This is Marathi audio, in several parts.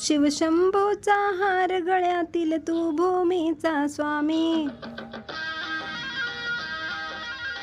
शिवशंभोचा हार गळ्यातील तू भूमीचा स्वामी.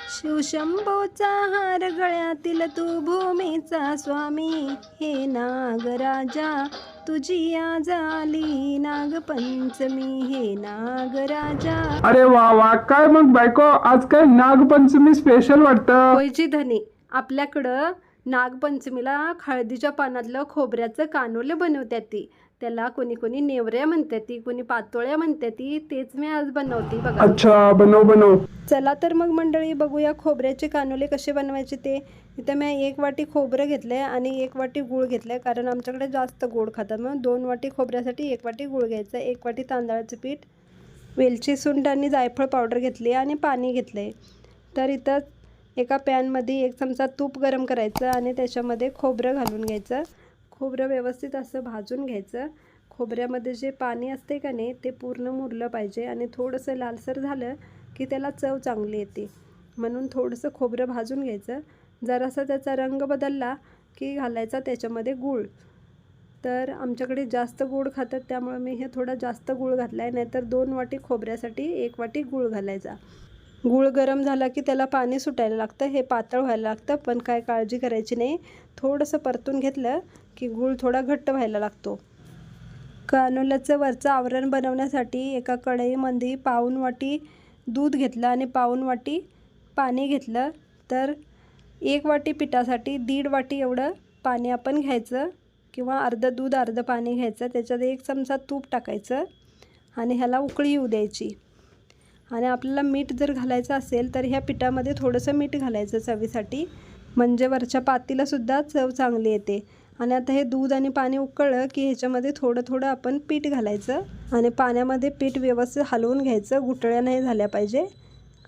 शिवशंभोचा हार गळ्यातील तू भूमीचा स्वामी. हे नागराजा तुझी आज आली नागपंचमी. हे नागराजा. अरे वा वा काय मग बायको आज काय नागपंचमी स्पेशल वाटतं? होयची धनी आपल्याकडं नागपंचमीला हळदीच्या पानातलं खोबऱ्याचं कानोले बनवतात ती. त्याला कोणी कोणी नेवऱ्या म्हणतात ती कोणी पातोळ्या म्हणतात ती तेच मी आज बनवते बघा. अच्छा बनव बनव. चला तर मग मंडळी बघूया खोबऱ्याचे कानोले कसे बनवायचे ते. इथं मी एक वाटी खोबरं घेतलं आहे आणि एक वाटी गूळ घेतलं आहे कारण आमच्याकडे जास्त गोड खातात. मग दोन वाटी खोबऱ्यासाठी एक वाटी गूळ घ्यायचं एक वाटी तांदळाचं पीठ वेलची सुंठ आणि जायफळ पावडर घेतली आणि पाणी घेतलं आहे तर इथं एका पॅनमध्ये एक चमचा तूप गरम करायचं आणि त्याच्यामध्ये खोबरं घालून घ्यायचं. खोबरं व्यवस्थित असं भाजून घ्यायचं. खोबऱ्यामध्ये जे पाणी असते का नाही ते पूर्ण मुरलं पाहिजे आणि थोडंसं लालसर झालं की त्याला चव चांगली येते. म्हणून थोडंसं खोबरं भाजून घ्यायचं. जरासा त्याचा रंग बदलला की घालायचा त्याच्यामध्ये गूळ. तर आमच्याकडे जास्त गूळ खातात त्यामुळे मी हे थोडा जास्त गूळ घातला आहे नाहीतर दोन वाटी खोबऱ्यासाठी एक वाटी गूळ घालायचा. गूळ गरम झाला की त्याला पाणी सुटायला लागतं हे पातळ व्हायला लागतं पण काय काळजी करायची नाही. थोडंसं परतून घेतलं की गूळ थोडा घट्ट व्हायला लागतो. कानोल्याचं वरचं आवरण बनवण्यासाठी एका कढईमध्ये पाऊन वाटी दूध घेतलं आणि पाऊन वाटी पाणी घेतलं. तर एक वाटी पिठासाठी दीड वाटी एवढं पाणी आपण घ्यायचं किंवा अर्धं दूध अर्धं पाणी घ्यायचं. त्याच्यात एक चमचा तूप टाकायचं आणि ह्याला उकळी येऊ द्यायची. आणि आपल्याला मीठ जर घालायचं असेल तर ह्या पिठामध्ये थोडंसं मीठ घालायचं चवीसाठी. म्हणजे वरच्या पातीलासुद्धा चव चांगली येते. आणि आता हे दूध आणि पाणी उकळलं की ह्याच्यामध्ये थोडं थोडं आपण पीठ घालायचं. आणि पाण्यामध्ये पीठ व्यवस्थित हलवून घ्यायचं. गुटळ्या नाही झाल्या पाहिजे.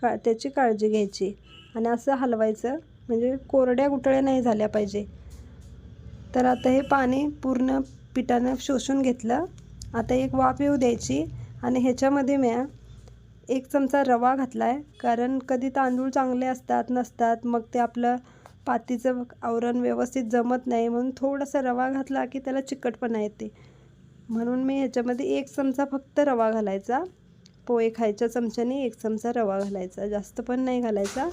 का त्याची काळजी घ्यायची. आणि असं हलवायचं. म्हणजे कोरड्या गुटळ्या नाही झाल्या पाहिजे. तर आता हे पाणी पूर्ण पिठानं शोषून घेतलं. आता एक वाफ येऊ द्यायची. आणि ह्याच्यामध्ये म्या एक चमचा रवा घातला आहे कारण कधी तांदूळ चांगले असतात नसतात मग ते आपलं पातीचं आवरण व्यवस्थित जमत नाही. म्हणून थोडासा रवा घातला की त्याला चिकटपणा येते. म्हणून मी ह्याच्यामध्ये एक चमचा फक्त रवा घालायचा. पोहे खायच्या चमच्याने एक चमचा रवा घालायचा. जास्त पण नाही घालायचा.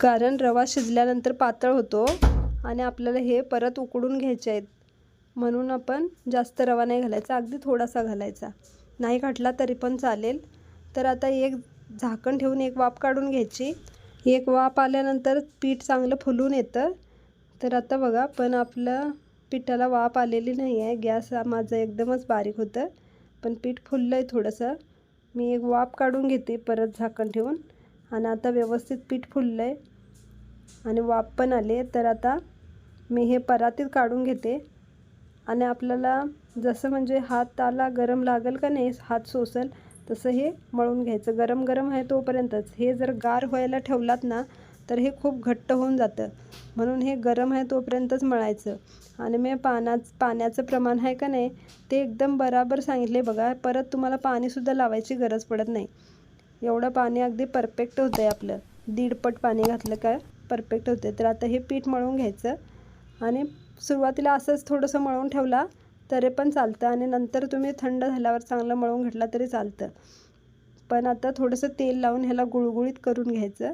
कारण रवा शिजल्यानंतर पातळ होतो आणि आपल्याला हे परत उकडून घ्यायचे आहेत. म्हणून आपण जास्त रवा नाही घालायचा. अगदी थोडासा घालायचा. नाही घातला तरी पण चालेल. तर आता एक झाकण ठेवून एक वाफ काढून घ्यायची. एक वाफ आल्यानंतर पीठ चांगलं फुलून येतं. तर आता बघा पण आपलं पिठाला वाफ आलेली नाही आहे. गॅस हा माझं एकदमच बारीक होतं पण पीठ फुललं आहे थोडंसं. मी एक वाफ काढून घेते परत झाकण ठेवून. आणि आता व्यवस्थित पीठ फुललं आहे आणि वाफ पण आले. तर आता मी हे परातीत काढून घेते. आणि आपल्याला जसं म्हणजे हाताला गरम लागेल का नाही हात सोसल तसं हे मळून घ्यायचं. गरम गरम आहे तोपर्यंतच. हे जर गार व्हायला ठेवलात ना तर हे खूप घट्ट होऊन जातं. म्हणून हे गरम आहे तोपर्यंतच मळायचं. आणि मी पानाच पाण्याचं प्रमाण आहे का नाही ते एकदम बराबर सांगितले बघा. परत तुम्हाला पाणीसुद्धा लावायची गरज पडत नाही. एवढं पाणी अगदी परफेक्ट होतं आहे आपलं दीडपट पाणी घातलं का परफेक्ट होते तर आता हे पीठ मळून घ्यायचं. आणि सुरुवातीला असंच थोडंसं मळून ठेवला. तरी पण चालतं आणि नंतर तुम्ही थंड झाल्यावर चांगलं मळून घेतला तरी चालतं. पण आता थोडंसं तेल लावून ह्याला गुळगुळीत करून घ्यायचं.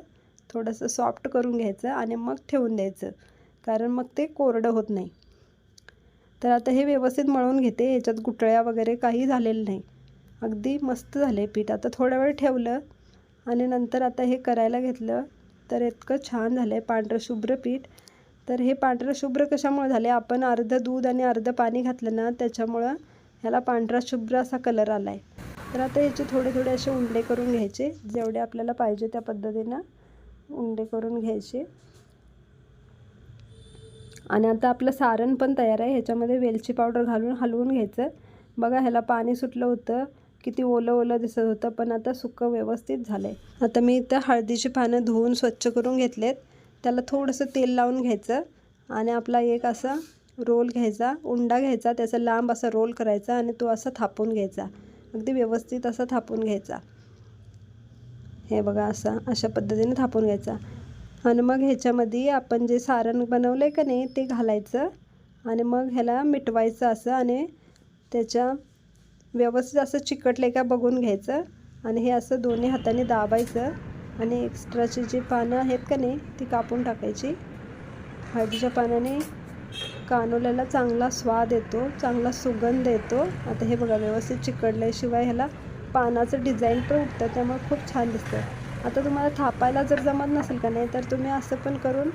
थोडंसं सॉफ्ट करून घ्यायचं आणि मग ठेवून द्यायचं. कारण मग ते कोरडं होत नाही. तर आता हे व्यवस्थित मळून घेते. ह्याच्यात गुटळ्या वगैरे काही झालेलं नाही. अगदी मस्त झाले पीठ. आता थोडा वेळ ठेवलं आणि नंतर आता हे करायला घेतलं तर इतकं छान झालं आहे पांढरं शुभ्र पीठ. तर हे पांढरं शुभ्र कशामुळे झाले आपण अर्धं दूध आणि अर्धं पाणी घातलं ना त्याच्यामुळं ह्याला पांढरा शुभ्र असा कलर आला आहे तर आता याचे थोडे थोडे असे उंडे करून घ्यायचे. जेवढे आपल्याला पाहिजे त्या पद्धतीनं उंडे करून घ्यायचे. आणि आता आपलं सारण पण तयार आहे. ह्याच्यामध्ये वेलची पावडर घालून हलवून घ्यायचं. बघा ह्याला पाणी सुटलं होतं. किती ओलं ओलं दिसत होतं पण आता सुकं व्यवस्थित झालं आहे आता मी इथं हळदीची पानं धुवून स्वच्छ करून घेतलेत. त्याला थोडंसं तेल लावून घ्यायचं आणि आपला एक असा रोल घ्यायचा उंडा घ्यायचा त्याचा लांब असा रोल करायचा आणि तो असा थापून घ्यायचा. अगदी व्यवस्थित असा थापून घ्यायचा. हे बघा असा अशा पद्धतीने थापून घ्यायचा. आणि मग ह्याच्यामध्ये आपण जे सारण बनवलं आहे का नाही ते घालायचं आणि मग ह्याला मिटवायचं असं आणि त्याच्या व्यवस्थित असं चिकटलं का बघून घ्यायचं आणि हे असं दोन्ही हाताने दाबायचं. आणि एक्स्ट्राची जी पानं आहेत का नाही ती कापून टाकायची. हळदीच्या पानाने कानोल्याला चांगला स्वाद येतो चांगला सुगंध येतो. आता हे बघा व्यवस्थित चिकटल्याशिवाय ह्याला पानाचं डिझाईन पण उठतं त्यामुळे खूप छान दिसतं. आता तुम्हाला थापायला जर जमत नसेल का नाही तर तुम्ही असं पण करून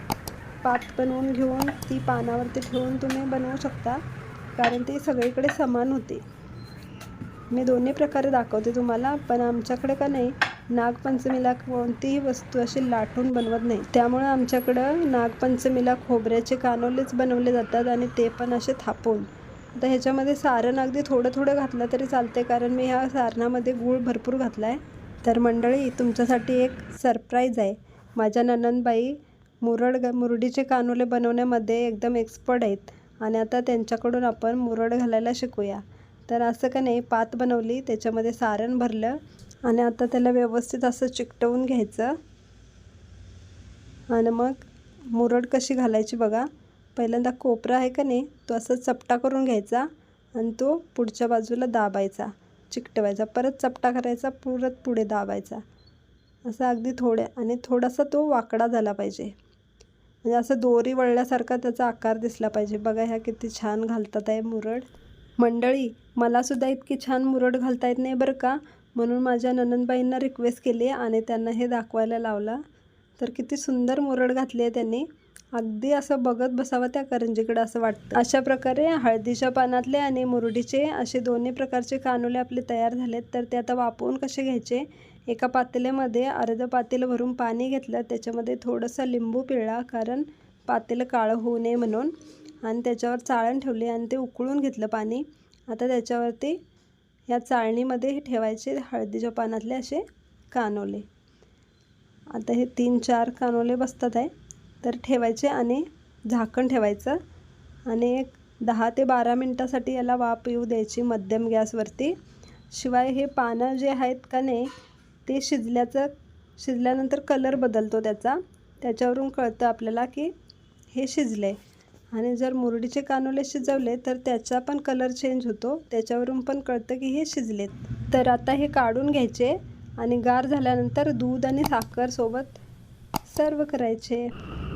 पात बनवून घेऊन ती पानावरती ठेवून तुम्ही बनवू शकता कारण ती सगळीकडे समान होते. मी दोन्ही प्रकारे दाखवते तुम्हाला पण आमच्याकडे का नाही नागपंचमीला कोणतीही वस्तू अशी लाटून बनवत नाही. त्यामुळे आमच्याकडं नागपंचमीला खोबऱ्याचे कानोलेच बनवले जातात आणि ते पण असे थापून. आता ह्याच्यामध्ये सारण अगदी थोडं थोडं घातलं तरी चालते कारण मी ह्या सारणामध्ये गूळ भरपूर घातला आहे तर मंडळी तुमच्यासाठी एक सरप्राईज आहे. माझ्या ननंदबाई मुरड ग मुरडीचे कानोले बनवण्यामध्ये एकदम एक्सपर्ट आहेत आणि आता त्यांच्याकडून आपण मुरड घालायला शिकूया. तर असं का नाही पात बनवली त्याच्यामध्ये सारण भरलं आणि आता त्याला व्यवस्थित असं चिकटवून घ्यायचं. आणि मग मुरड कशी घालायची बघा. पहिल्यांदा कोपरा आहे का नाही तो असं चपटा करून घ्यायचा आणि तो पुढच्या बाजूला दाबायचा चिकटवायचा. परत चपटा करायचा परत पुढे दाबायचा. असं अगदी थोड्या आणि थोडासा तो वाकडा झाला पाहिजे. म्हणजे असं दोरी वळल्यासारखा त्याचा आकार दिसला पाहिजे. बघा ह्या किती छान घालतात आहे मुरड. मंडळी मलासुद्धा इतकी छान मुरड घालता येत नाही बरं का. म्हणून माझ्या ननंदबाईंना रिक्वेस्ट केली आणि त्यांना हे दाखवायला लावला. तर किती सुंदर मुरड घातली आहे त्यांनी. अगदी असं बघत बसावं त्या करंजीकडं असं वाटतं. अशा प्रकारे हळदीच्या पानातले आणि मुरडीचे असे दोन्ही प्रकारचे कानुले आपले तयार झालेत. तर ते आता वापरून कसे घ्यायचे? एका पातेल्यामध्ये अर्ध पातेलं भरून पाणी घेतलं. त्याच्यामध्ये थोडंसं लिंबू पिळला कारण पातेलं काळं होऊ नये म्हणून. आणि त्याच्यावर चाळण ठेवली आणि ते उकळून घेतलं पाणी. आता त्याच्यावरती या चाळणीमध्ये हे ठेवायचे हळदीच्या पानातले असे कानोले. आता हे तीन चार कानोले बसतात आहे. तर ठेवायचे आणि झाकण ठेवायचं. आणि एक दहा ते बारा मिनटासाठी याला वाफ येऊ द्यायची मध्यम गॅसवरती. शिवाय हे पानं जे आहेत का नाही ते शिजल्याचं शिजल्यानंतर कलर बदलतो त्याचा. त्याच्यावरून कळतं आपल्याला की हे शिजले आणि जर मुरडीचे कानोले शिजवले तर त्याचा पण कलर चेंज होतो. त्याच्यावरून पण कळतं की हे शिजलेत. तर आता हे काढून घ्यायचे आणि गार झाल्यानंतर दूध आणि साखर सोबत सर्व करायचे.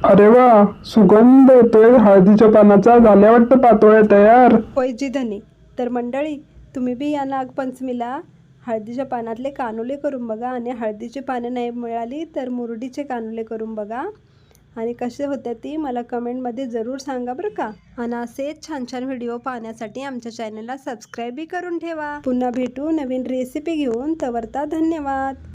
अरे वा! सुगंध येतोय. हळदीच्या पानाचा झाल्या वाटतं पातोळ्या तयार. होय जी धनी. तर मंडळी तुम्ही बी या नागपंचमीला हळदीच्या पानातले कानोले करून बघा आणि हळदीची पानं नाही मिळाली तर मुरडीचे कानोले करून बघा. आणि कसे होते ती मला कमेंटमध्ये जरूर सांगा बरं का. आणि असेच छान छान व्हिडिओ पाहण्यासाठी आमच्या चॅनलला सबस्क्राईबही करून ठेवा. पुन्हा भेटू नवीन रेसिपी घेऊन. तवरता धन्यवाद.